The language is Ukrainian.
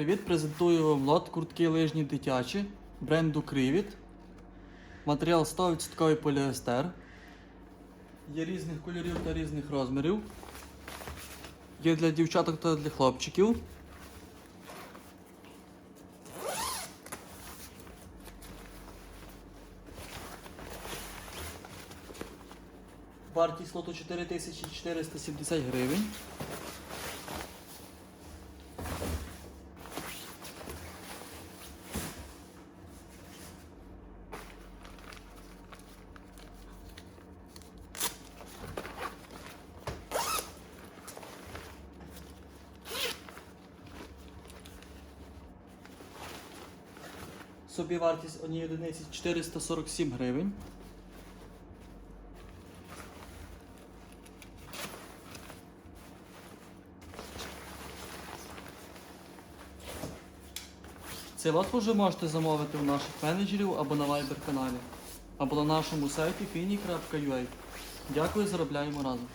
привіт! Презентую вам лот куртки лижні дитячі бренду Крivit. Матеріал 100% поліестер. Є різних кольорів та різних розмірів. Є для дівчаток та для хлопчиків. Вартість лоту 4470 гривень. Собівартість однієї одиниці 447 гривень. Цей лот ви можете замовити у наших менеджерів або на Viber каналі, або на нашому сайті fini.ua. Дякую, заробляємо разом.